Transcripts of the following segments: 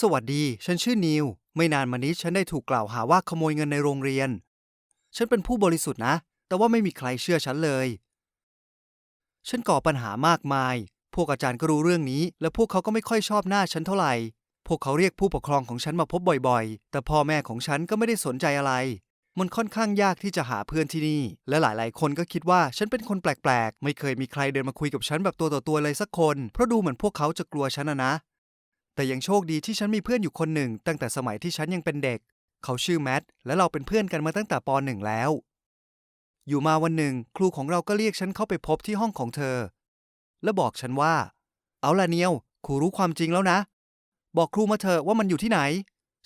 สวัสดี ฉันชื่อนิว ไม่นานมานี้ฉันได้ถูกกล่าวหาว่าขโมยเงินในโรงเรียน ฉันเป็นผู้บริสุทธิ์นะ แต่ว่าไม่มีใครเชื่อฉันเลย ฉันก่อปัญหามากมาย พวกอาจารย์ก็รู้เรื่องนี้ และพวกเขาก็ไม่ค่อยชอบหน้าฉันเท่าไหร่ พวกเขาเรียกผู้ปกครองของฉันมาพบบ่อยๆ แต่พ่อแม่ของฉันก็ไม่ได้สนใจอะไร มันค่อนข้างยากที่จะหาเพื่อนที่นี่ และหลายๆ คนก็คิดว่าฉันเป็นคนแปลกๆ ไม่เคยมีใครเดินมาคุยกับฉันแบบตัวต่อตัวเลยสักคน เพราะดูเหมือนพวกเขาจะกลัวฉันนะนะ แต่ยังโชคดีที่ฉันมีเพื่อนอยู่คนหนึ่ง ตั้งแต่สมัยที่ฉันยังเป็นเด็ก เขาชื่อแมทและเราเป็นเพื่อนกันมาตั้งแต่ป .1 แล้ว อยู่มาวันหนึ่ง ครูของเราก็เรียกฉันเข้าไปพบที่ห้องของเธอ และบอกฉันว่า เอาล่ะเนียวครูรู้ความจริงแล้วนะ บอกครูมาเถอะว่ามันอยู่ที่ไหน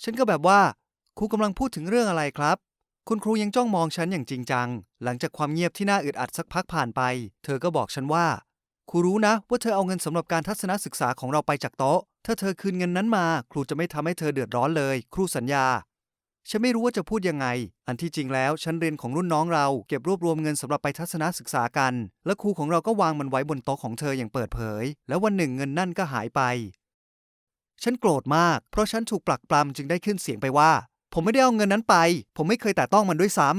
ฉันก็แบบว่าครูกำลังพูดถึงเรื่องอะไรครับ คุณครูยังจ้องมองฉันอย่างจริงจัง หลังจากความเงียบที่น่าอึดอัดสักพักผ่านไป เธอก็บอกฉันว่าครูรู้นะว่าเธอเอาเงินสำหรับการทัศนศึกษาของเราไปจากโต๊ะ ถ้าเธอคืนเงินนั้นมา ครูจะไม่ทำให้เธอเดือดร้อนเลย ครูสัญญา ฉันไม่รู้ว่าจะพูดยังไง อันที่จริงแล้วฉันเรียนของรุ่นน้องเราเก็บรวบรวมเงินสำหรับไปทัศนศึกษากัน และครูของเราก็วางมันไว้บนโต๊ะของเธออย่างเปิดเผย แล้ววันหนึ่งเงินนั่นก็หายไป ฉันโกรธมาก เพราะฉันถูกปลักปลำจึงได้ขึ้นเสียงไปว่า ผมไม่ได้เอาเงินนั้นไป ผมไม่เคยแตะต้องมันด้วยซ้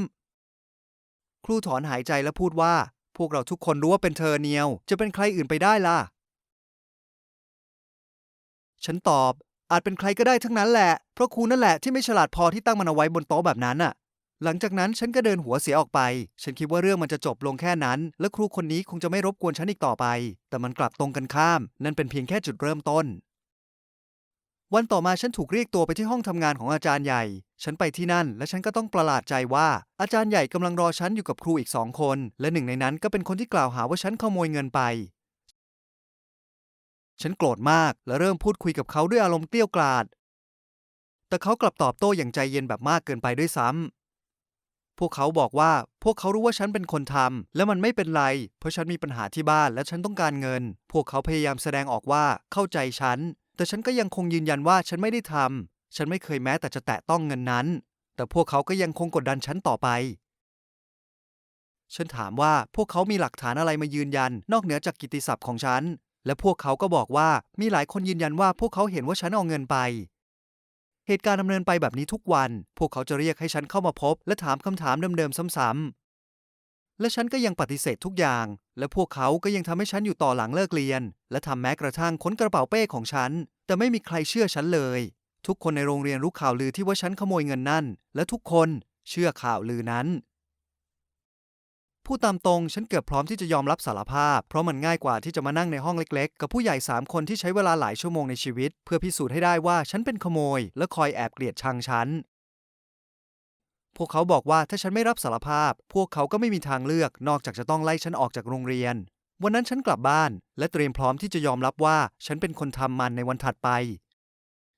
ำครูถอนหายใจและพูดว่า พวกเราทุกคนรู้ว่าเป็นเธอเนียว จะเป็นใครอื่นไปได้ล่ะ ฉันตอบ อาจเป็นใครก็ได้ทั้งนั้นแหละ เพราะครูนั่นแหละที่ไม่ฉลาดพอที่ตั้งมันเอาไว้บนโต๊ะแบบนั้นน่ะ หลังจากนั้นฉันก็เดินหัวเสียออกไป ฉันคิดว่าเรื่องมันจะจบลงแค่นั้น และครูคนนี้คงจะไม่รบกวนฉันอีกต่อไป แต่มันกลับตรงกันข้าม นั่นเป็นเพียงแค่จุดเริ่มต้น วันต่อมาฉันถูกเรียกตัวไปที่ห้องทำงานของอาจารย์ใหญ่ ฉันไปที่นั่น และฉันก็ต้องประหลาดใจว่า อาจารย์ใหญ่กำลังรอฉันอยู่กับครูอีกสองคน และหนึ่งในนั้นก็เป็นคนที่กล่าวหาว่าฉันขโมยเงินไป ฉันโกรธมากและเริ่มพูดคุยกับเขาด้วยอารมณ์เกลี้ยวกล่อดแต่เขากลับตอบโต้อย่างใจเย็นแบบมากเกินไปด้วยซ้ำ พวกเขาบอกว่าพวกเขารู้ว่าฉันเป็นคนทำและมันไม่เป็นไร เพราะฉันมีปัญหาที่บ้านและฉันต้องการเงิน พวกเขาพยายามแสดงออกว่าเข้าใจฉัน แต่ฉันก็ยังคงยืนยันว่าฉันไม่ได้ทำ ฉันไม่เคยแม้แต่จะแตะต้องเงินนั้น แต่พวกเขาก็ยังคงกดดันฉันต่อไป ฉันถามว่าพวกเขามีหลักฐานอะไรมายืนยัน นอกเหนือจากกิตติศัพท์ของฉัน และพวกเขาก็บอกว่ามีหลายคนยืนยันว่าพวกเขาเห็นว่าฉันเอาเงินไป เหตุการณ์ดำเนินไปแบบนี้ทุกวัน พวกเขาจะเรียกให้ฉันเข้ามาพบ และถามคำถามเดิมๆซ้ำๆ และฉันก็ยังปฏิเสธทุกอย่าง และพวกเขาก็ยังทำให้ฉันอยู่ต่อหลังเลิกเรียน และทำแม้กระทั่งค้นกระเป๋าเป้ของฉัน แต่ไม่มีใครเชื่อฉันเลย ทุกคนในโรงเรียนรู้ข่าวลือที่ว่าฉันขโมยเงินนั่น และทุกคนเชื่อข่าวลือนั้น พูดตามตรงฉันเกือบพร้อมที่จะยอมรับสารภาพ เพราะมันง่ายกว่าที่จะมานั่งในห้องเล็กๆ กับผู้ใหญ่สามคนที่ใช้เวลาหลายชั่วโมงในชีวิต เพื่อพิสูจน์ให้ได้ว่าฉันเป็นขโมย และคอยแอบเกลียดชังฉันพวกเขาบอกว่าถ้าฉันไม่รับสารภาพ พวกเขาก็ไม่มีทางเลือก นอกจากจะต้องไล่ฉันออกจากโรงเรียน วันนั้นฉันกลับบ้าน และเตรียมพร้อมที่จะยอมรับว่าฉันเป็นคนทำมันในวันถัดไป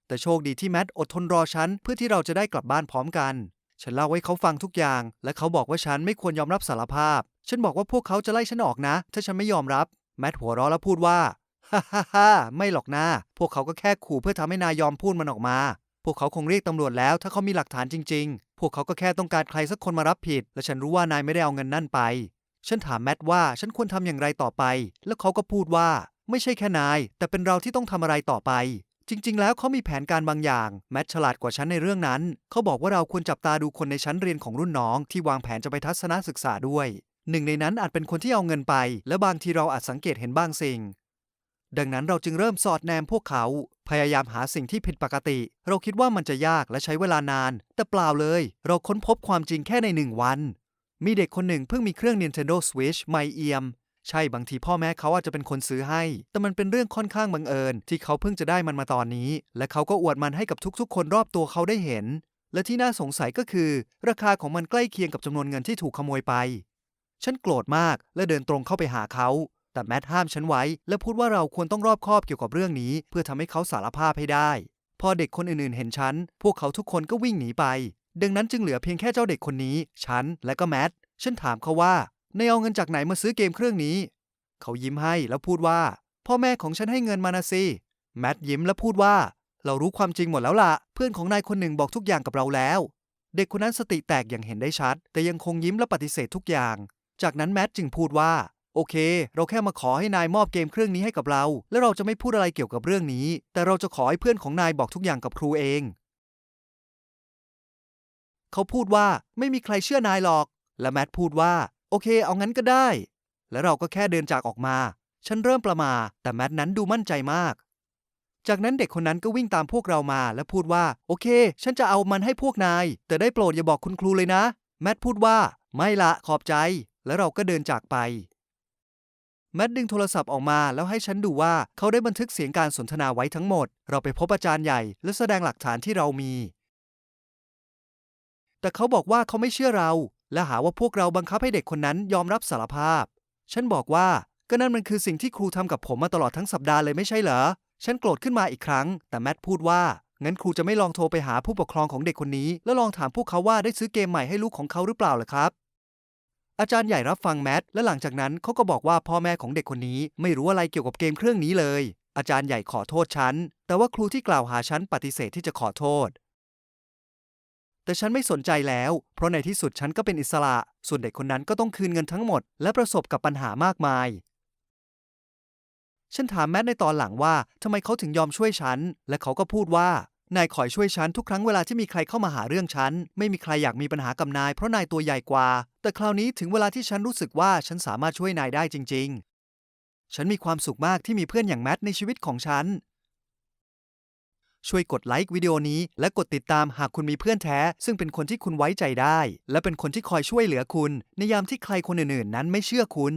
แต่โชคดีที่แมทอดทนรอฉันเพื่อที่เราจะได้กลับบ้านพร้อมกัน ฉันเล่าให้เขาฟังทุกอย่าง และเขาบอกว่าฉันไม่ควรยอมรับสารภาพ ฉันบอกว่าพวกเขาจะไล่ฉันออกนะ ถ้าฉันไม่ยอมรับ แมทหัวเราะแล้วพูดว่า ฮ่าฮ่าฮ่าไม่หรอกนะพวกเขาก็แค่ขู่เพื่อทำให้นายยอมพูดมันออกมา พวกเขาคงเรียกตำรวจแล้ว ถ้าเขามีหลักฐานจริง ๆ พวกเขาก็แค่ต้องการใครสักคนมารับผิด และฉันรู้ว่านายไม่ได้เอาเงินนั่นไป ฉันถามแมทว่าฉันควรทำอย่างไรต่อไป แล้วเขาก็พูดว่า ไม่ใช่แค่นาย แต่เป็นเราที่ต้องทำอะไรต่อไป จริง ๆ แล้วเขามีแผนการบางอย่าง แมทฉลาดกว่าฉันในเรื่องนั้น เขาบอกว่าเราควรจับตาดูคนในชั้นเรียนของรุ่นน้อง ที่วางแผนจะไปทัศนศึกษาด้วย หนึ่งในนั้นอาจเป็นคนที่เอาเงินไป และบางทีเราอาจสังเกตเห็นบางสิ่ง ดังนั้นเราจึงเริ่มสอดแนมพวกเขา พยายามหาสิ่งที่ผิดปกติ เราคิดว่ามันจะยากและใช้เวลานาน แต่เปล่าเลย เราค้นพบความจริงแค่ในหนึ่งวัน มีเด็กคนหนึ่งเพิ่งมีเครื่อง Nintendo Switch ใหม่เอี่ยม ใช่บางทีพ่อแม่เขาอาจจะเป็นคนซื้อให้ แต่มันเป็นเรื่องค่อนข้างบังเอิญ ที่เขาเพิ่งจะได้มันมาตอนนี้ และเขาก็อวดมันให้กับทุกๆ คนรอบตัวเขาได้เห็น และที่น่าสงสัยก็คือ ราคาของมันใกล้เคียงกับจำนวนเงินที่ถูกขโมยไป ฉันโกรธมากและเดินตรงเข้าไปหาเขา แต่แมทห้ามฉันไว้ และพูดว่าเราควรต้องรอบคอบเกี่ยวกับเรื่องนี้ เพื่อทำให้เขาสารภาพให้ได้ พอเด็กคนอื่นๆ เห็นฉัน พวกเขาทุกคนก็วิ่งหนีไป ดังนั้นจึงเหลือเพียงแค่เจ้าเด็กคนนี้ ฉันและก็แมทฉันถามเขาว่า นายเอาเงินจากไหนมาซื้อเกมเครื่องนี้ เขายิ้มให้แล้วพูดว่า พ่อแม่ของฉันให้เงินมานะสิแมทยิ้มและพูดว่า เรารู้ความจริงหมดแล้วล่ะ เพื่อนของนายคนหนึ่งบอกทุกอย่างกับเราแล้ว เด็กคนนั้นสติแตกอย่างเห็นได้ชัด แต่ยังคงยิ้มและปฏิเสธทุกอย่าง จากนั้นแมทจึงพูดว่า โอเค เราแค่มาขอให้นายมอบเกมเครื่องนี้ให้กับเรา และเราจะไม่พูดอะไรเกี่ยวกับเรื่องนี้ แต่เราจะขอให้เพื่อนของนายบอกทุกอย่างกับครูเอง เขาพูดว่าไม่มีใครเชื่อนายหรอก และแมทพูดว่า โอเค เอางั้นก็ได้ และเราก็แค่เดินจากออกมา ฉันเริ่มประมา แต่แมทนั้นดูมั่นใจมาก จากนั้นเด็กคนนั้นก็วิ่งตามพวกเรามาและพูดว่า โอเค ฉันจะเอามันให้พวกนาย แต่ได้โปรดอย่าบอกคุณครูเลยนะ แมทพูดว่า ไม่ละขอบใจ แล้วเราก็เดินจากไป แมทดึงโทรศัพท์ออกมาแล้วให้ฉันดูว่าเขาได้บันทึกเสียงการสนทนาไว้ทั้งหมด เราไปพบอาจารย์ใหญ่ และแสดงหลักฐานที่เรามี แต่เขาบอกว่าเขาไม่เชื่อเรา และหาว่าพวกเราบังคับให้เด็กคนนั้นยอมรับสารภาพ ฉันบอกว่าก็นั่นมันคือสิ่งที่ครูทำกับผมมาตลอดทั้งสัปดาห์เลยไม่ใช่เหรอ ฉันโกรธขึ้นมาอีกครั้ง แต่แมทพูดว่า งั้นครูจะไม่ลองโทรไปหาผู้ปกครองของเด็กคนนี้ แล้วลองถามพวกเขาว่าได้ซื้อเกมใหม่ให้ลูกของเขาหรือเปล่าล่ะครับ อาจารย์ใหญ่รับฟังแมทและหลังจากนั้นเขาก็บอกว่าพ่อแม่ของเด็กคนนี้ไม่รู้อะไรเกี่ยวกับเกมเครื่องนี้เลย อาจารย์ใหญ่ขอโทษฉัน แต่ว่าครูที่กล่าวหาฉันปฏิเสธที่จะขอโทษ แต่ฉันไม่สนใจแล้ว เพราะในที่สุดฉันก็เป็นอิสระ ส่วนเด็กคนนั้นก็ต้องคืนเงินทั้งหมด และประสบกับปัญหามากมาย ฉันถามแมทในตอนหลังว่าทำไมเขาถึงยอมช่วยฉัน และเขาก็พูดว่านายคอยช่วยฉันทุกครั้งเวลาที่มีใครเข้ามาหาเรื่องฉัน ไม่มีใครอยากมีปัญหากับนายเพราะนายตัวใหญ่กว่า แต่คราวนี้ถึงเวลาที่ฉันรู้สึกว่าฉันสามารถช่วยนายได้จริง ๆ ฉันมีความสุขมากที่มีเพื่อนอย่างแมทในชีวิตของฉัน ช่วยกดไลค์วิดีโอนี้ และกดติดตามหากคุณมีเพื่อนแท้ ซึ่งเป็นคนที่คุณไว้ใจได้ และเป็นคนที่คอยช่วยเหลือคุณ ในยามที่ใครคนอื่นๆ นั้นไม่เชื่อคุณ